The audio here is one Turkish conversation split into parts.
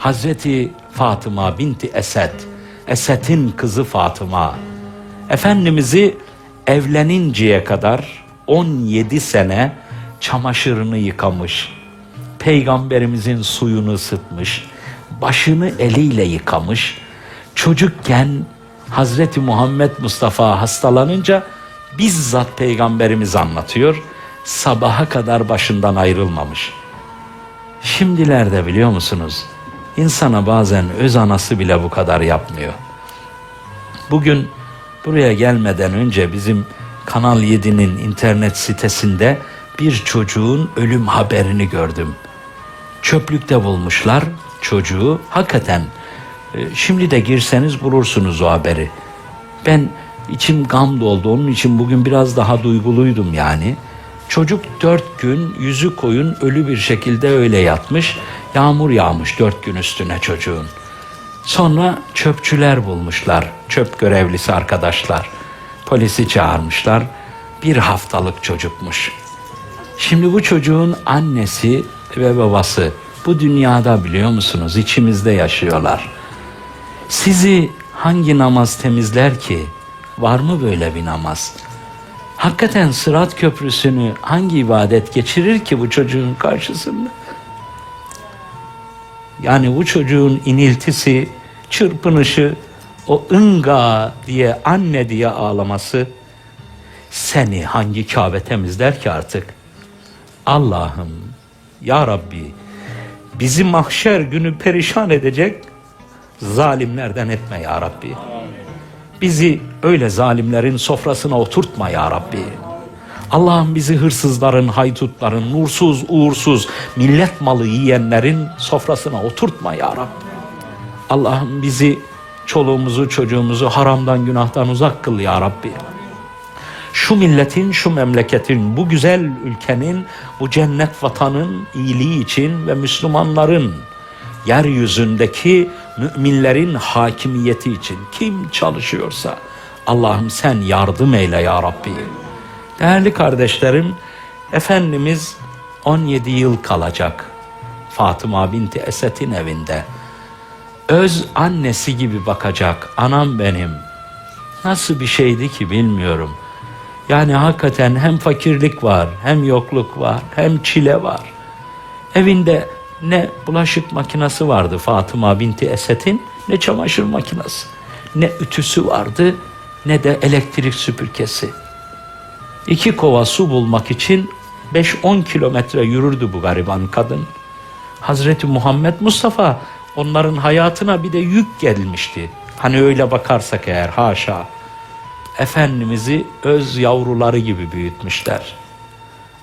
Hazreti Fatıma binti Esed, Esed'in kızı Fatıma, Efendimiz'i evleninceye kadar 17 sene çamaşırını yıkamış, peygamberimizin suyunu ısıtmış, başını eliyle yıkamış, çocukken Hazreti Muhammed Mustafa hastalanınca bizzat peygamberimiz anlatıyor, sabaha kadar başından ayrılmamış. Şimdilerde biliyor musunuz? İnsana bazen öz anası bile bu kadar yapmıyor. Bugün buraya gelmeden önce bizim Kanal 7'nin internet sitesinde bir çocuğun ölüm haberini gördüm. Çöplükte bulmuşlar çocuğu. Hakikaten e, şimdi de girseniz bulursunuz o haberi. Ben içim gam doldu. Onun için bugün biraz daha duyguluydum yani. Çocuk dört gün yüzü koyun ölü bir şekilde öyle yatmış. Yağmur yağmış dört gün üstüne çocuğun. Sonra çöpçüler bulmuşlar, çöp görevlisi arkadaşlar. Polisi çağırmışlar. Bir haftalık çocukmuş. Şimdi bu çocuğun annesi ve babası bu dünyada biliyor musunuz içimizde yaşıyorlar. Sizi hangi namaz temizler ki? Var mı böyle bir namaz? Hakikaten Sırat Köprüsü'nü hangi ibadet geçirir ki bu çocuğun karşısında? Yani bu çocuğun iniltisi, çırpınışı, o ınga diye, anne diye ağlaması seni hangi Kabe temizler ki artık? Allah'ım, Ya Rabbi, bizi mahşer günü perişan edecek zalimlerden etme Ya Rabbi. Bizi öyle zalimlerin sofrasına oturtma Ya Rabbi. Allah'ım bizi hırsızların, haydutların, nursuz, uğursuz, millet malı yiyenlerin sofrasına oturtma Ya Rabbi. Allah'ım bizi, çoluğumuzu, çocuğumuzu haramdan, günahtan uzak kıl Ya Rabbi. Şu milletin, şu memleketin, bu güzel ülkenin, bu cennet vatanın iyiliği için ve Müslümanların yeryüzündeki müminlerin hakimiyeti için kim çalışıyorsa Allah'ım sen yardım eyle ya Rabbi. Değerli kardeşlerim, Efendimiz 17 yıl kalacak Fatıma binti Esed'in evinde. Öz annesi gibi bakacak anam benim. Nasıl bir şeydi ki bilmiyorum. Yani hakikaten hem fakirlik var, hem yokluk var, hem çile var. Evinde ne bulaşık makinesi vardı Fatıma binti Esed'in ne çamaşır makinesi. Ne ütüsü vardı ne de elektrik süpürgesi. İki kova su bulmak için 5-10 kilometre yürürdü bu gariban kadın. Hazreti Muhammed Mustafa onların hayatına bir de yük gelmişti. Hani öyle bakarsak eğer haşa. Efendimiz'i öz yavruları gibi büyütmüşler.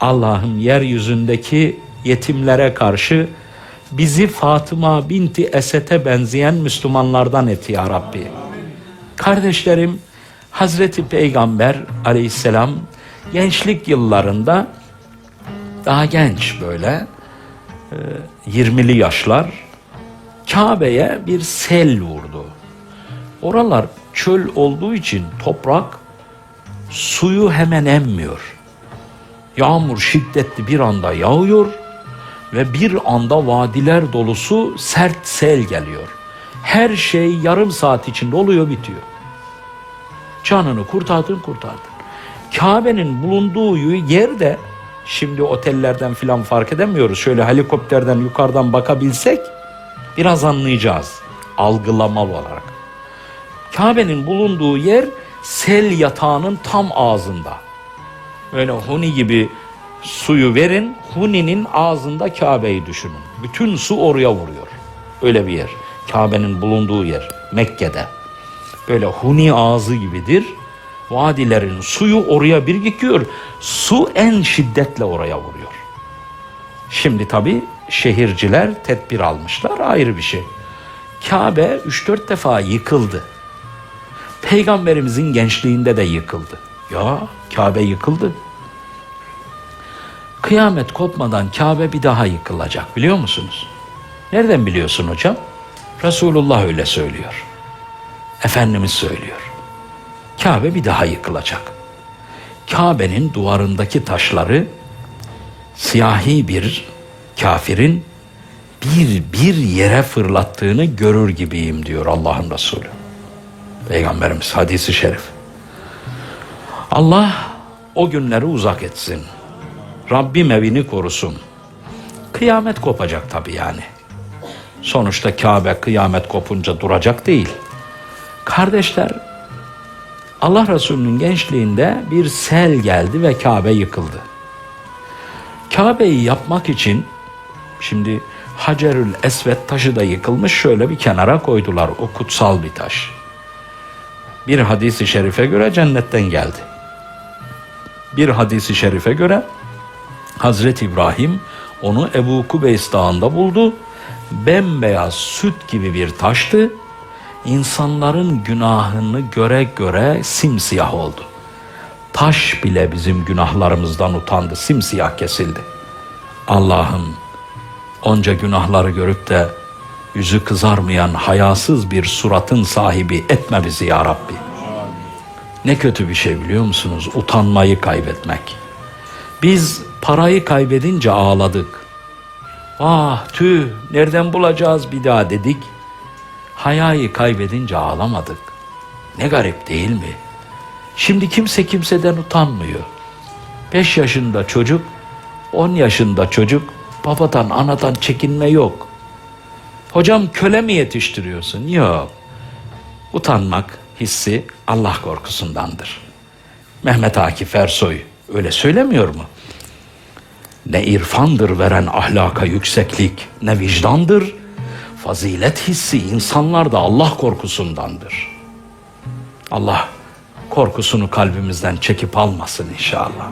Allah'ım yeryüzündeki yetimlere karşı bizi Fatıma binti Esed'e benzeyen Müslümanlardan et ya Rabbi. Kardeşlerim, Hazreti Peygamber aleyhisselam gençlik yıllarında daha genç böyle e, 20'li yaşlar Kabe'ye bir sel vurdu. Oralar çöl olduğu için toprak suyu hemen emmiyor. Yağmur şiddetli bir anda yağıyor ve bir anda vadiler dolusu sert sel geliyor. Her şey yarım saat içinde oluyor bitiyor. Canını kurtardın kurtardın. Kabe'nin bulunduğu yerde şimdi otellerden filan fark edemiyoruz. Şöyle helikopterden yukarıdan bakabilsek biraz anlayacağız algılama olarak. Kabe'nin bulunduğu yer sel yatağının tam ağzında. Böyle Huni gibi suyu verin, Huni'nin ağzında Kabe'yi düşünün. Bütün su oraya vuruyor. Öyle bir yer. Kabe'nin bulunduğu yer Mekke'de. Böyle Huni ağzı gibidir. Vadilerin suyu oraya birikiyor. Su en şiddetle oraya vuruyor. Şimdi tabi şehirciler tedbir almışlar ayrı bir şey. Kabe 3-4 defa yıkıldı. Peygamberimizin gençliğinde de yıkıldı. Ya Kabe yıkıldı. Kıyamet kopmadan Kabe bir daha yıkılacak biliyor musunuz? Nereden biliyorsun hocam? Resulullah öyle söylüyor. Efendimiz söylüyor. Kabe bir daha yıkılacak. Kabe'nin duvarındaki taşları siyahi bir kafirin bir bir yere fırlattığını görür gibiyim diyor Allah'ın Resulü. Peygamberimiz hadisi şerif. Allah o günleri uzak etsin. Rabbim evini korusun. Kıyamet kopacak tabii yani. Sonuçta Kabe kıyamet kopunca duracak değil. Kardeşler, Allah Resulü'nün gençliğinde bir sel geldi ve Kabe yıkıldı. Kabe'yi yapmak için şimdi Hacerül Esved taşı da yıkılmış şöyle bir kenara koydular. O kutsal bir taş. Bir hadisi şerife göre cennetten geldi. Bir hadisi şerife göre Hazreti İbrahim onu Ebu Kubeys Dağı'nda buldu. Bembeyaz süt gibi bir taştı. İnsanların günahını göre göre simsiyah oldu. Taş bile bizim günahlarımızdan utandı, simsiyah kesildi. Allah'ım onca günahları görüp de yüzü kızarmayan hayasız bir suratın sahibi etme bizi ya Rabbi. Ne kötü bir şey biliyor musunuz? Utanmayı kaybetmek. Biz parayı kaybedince ağladık. Ah tüh nereden bulacağız bir daha dedik. Hayayı kaybedince ağlamadık. Ne garip değil mi? Şimdi kimse kimseden utanmıyor. Beş yaşında çocuk, on yaşında çocuk, babadan anadan çekinme yok. Hocam köle mi yetiştiriyorsun? Yok. Utanmak hissi Allah korkusundandır. Mehmet Akif Ersoy öyle söylemiyor mu? Ne irfandır veren ahlaka yükseklik, ne vicdandır. Fazilet hissi insanlarda Allah korkusundandır. Allah korkusunu kalbimizden çekip almasın inşallah.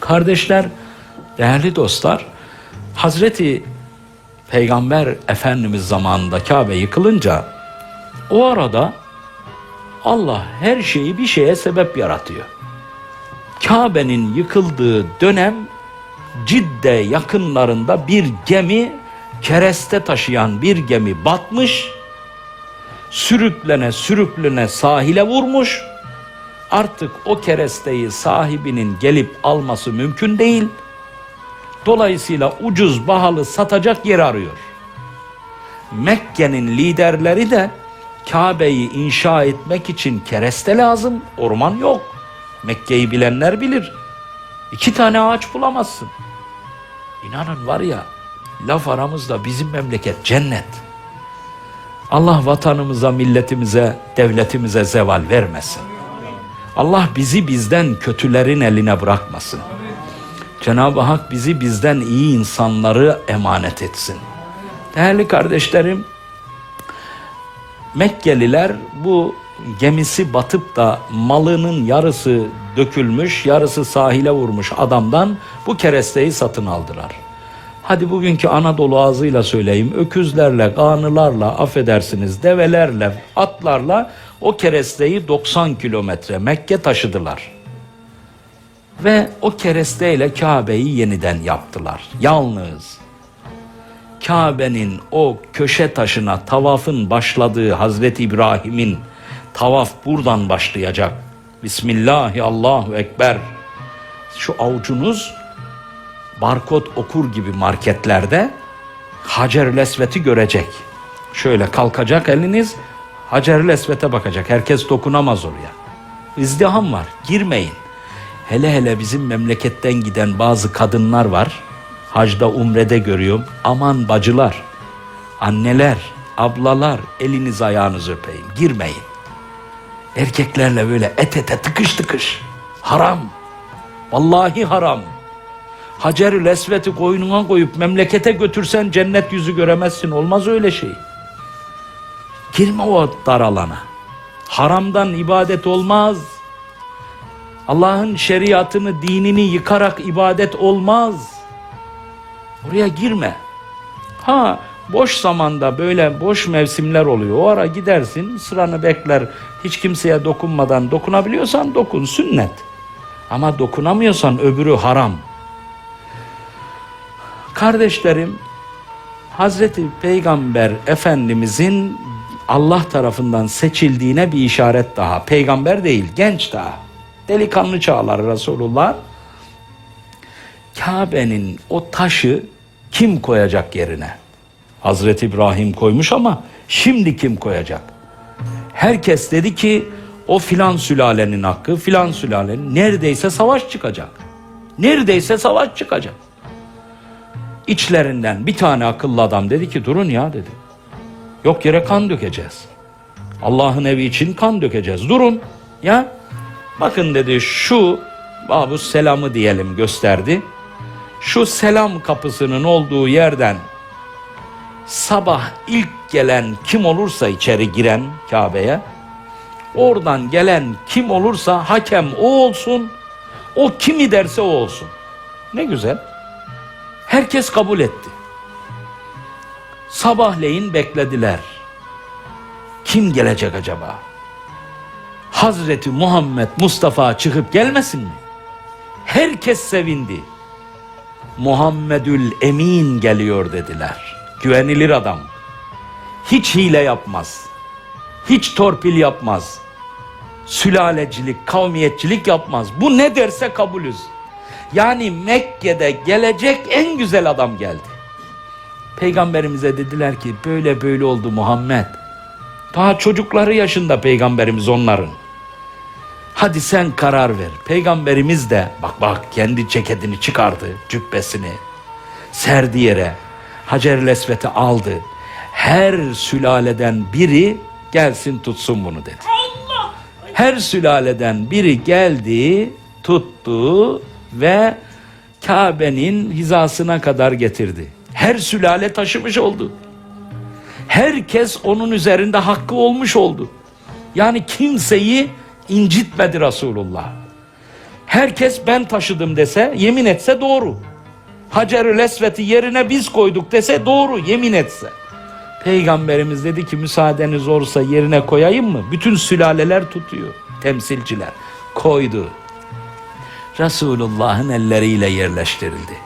Kardeşler, değerli dostlar, Hazreti Peygamber Efendimiz zamanında Kabe yıkılınca o arada Allah her şeyi bir şeye sebep yaratıyor. Kabe'nin yıkıldığı dönem Cidde yakınlarında bir gemi kereste taşıyan bir gemi batmış. Sürüklene sürüklene sahile vurmuş. Artık o keresteyi sahibinin gelip alması mümkün değil. Dolayısıyla ucuz bahalı satacak yer arıyor. Mekke'nin liderleri de Kabe'yi inşa etmek için kereste lazım, orman yok. Mekke'yi bilenler bilir. İki tane ağaç bulamazsın. İnanın var ya, laf aramızda bizim memleket cennet. Allah vatanımıza, milletimize, devletimize zeval vermesin. Allah bizi bizden kötülerin eline bırakmasın. Cenab-ı Hak bizi bizden iyi insanları emanet etsin. Değerli kardeşlerim, Mekkeliler bu gemisi batıp da malının yarısı dökülmüş, yarısı sahile vurmuş adamdan bu keresteyi satın aldılar. Hadi bugünkü Anadolu ağzıyla söyleyeyim, öküzlerle, kanılarla, affedersiniz, develerle, atlarla o keresteyi 90 kilometre Mekke taşıdılar. Ve o keresteyle Kabe'yi yeniden yaptılar. Yalnız Kabe'nin o köşe taşına tavafın başladığı Hazreti İbrahim'in tavaf buradan başlayacak. Bismillahi Allahu Ekber. Şu avucunuz barkod okur gibi marketlerde Hacer-ül Esvet'i görecek. Şöyle kalkacak eliniz Hacer-ül Esvet'e bakacak. Herkes dokunamaz oraya. İzdiham var. Girmeyin. Hele hele bizim memleketten giden bazı kadınlar var. Hacda umrede görüyorum. Aman bacılar, anneler, ablalar eliniz ayağınızı öpeyim. Girmeyin. Erkeklerle böyle et ete tıkış tıkış. Haram. Vallahi haram. Hacerül Esvet'i koynuna koyup memlekete götürsen cennet yüzü göremezsin. Olmaz öyle şey. Girme o dar alana. Haramdan ibadet olmaz. Allah'ın şeriatını, dinini yıkarak ibadet olmaz. Oraya girme. Ha boş zamanda böyle boş mevsimler oluyor. O ara gidersin sıranı bekler. Hiç kimseye dokunmadan dokunabiliyorsan dokun sünnet. Ama dokunamıyorsan öbürü haram. Kardeşlerim Hazreti Peygamber Efendimizin Allah tarafından seçildiğine bir işaret daha. Peygamber değil, genç daha. Delikanlı çağlar Resulullah. Kabe'nin o taşı kim koyacak yerine? Hazreti İbrahim koymuş ama şimdi kim koyacak? Herkes dedi ki o filan sülalenin hakkı, filan sülalenin neredeyse savaş çıkacak. Neredeyse savaş çıkacak. İçlerinden bir tane akıllı adam dedi ki durun ya dedi. Yok yere kan dökeceğiz. Allah'ın evi için kan dökeceğiz. Durun ya. Bakın dedi şu babu selamı diyelim gösterdi. Şu selam kapısının olduğu yerden sabah ilk gelen kim olursa içeri giren Kabe'ye oradan gelen kim olursa hakem o olsun. O kimi derse o olsun. Ne güzel. Herkes kabul etti. Sabahleyin beklediler. Kim gelecek acaba? Hazreti Muhammed Mustafa çıkıp gelmesin mi? Herkes sevindi. Muhammedül Emin geliyor dediler. Güvenilir adam. Hiç hile yapmaz. Hiç torpil yapmaz. Sülalecilik, kavmiyetçilik yapmaz. Bu ne derse kabulüz. Yani Mekke'de gelecek en güzel adam geldi. Peygamberimize dediler ki böyle böyle oldu Muhammed. Daha çocukları yaşında peygamberimiz onların. Hadi sen karar ver. Peygamberimiz de bak bak kendi ceketini çıkardı, cübbesini serdi yere. Hacer-i Lesvet'i aldı. Her sülaleden biri gelsin tutsun bunu dedi. Her sülaleden biri geldi, tuttu ve Kabe'nin hizasına kadar getirdi. Her sülale taşımış oldu. Herkes onun üzerinde hakkı olmuş oldu. Yani kimseyi incitmedi Resulullah. Herkes ben taşıdım dese, yemin etse doğru. Hacer-ül Esvet'i yerine biz koyduk dese doğru, yemin etse. Peygamberimiz dedi ki müsaadeniz olursa yerine koyayım mı? Bütün sülaleler tutuyor, temsilciler. Koydu. Resulullah'ın elleriyle yerleştirildi.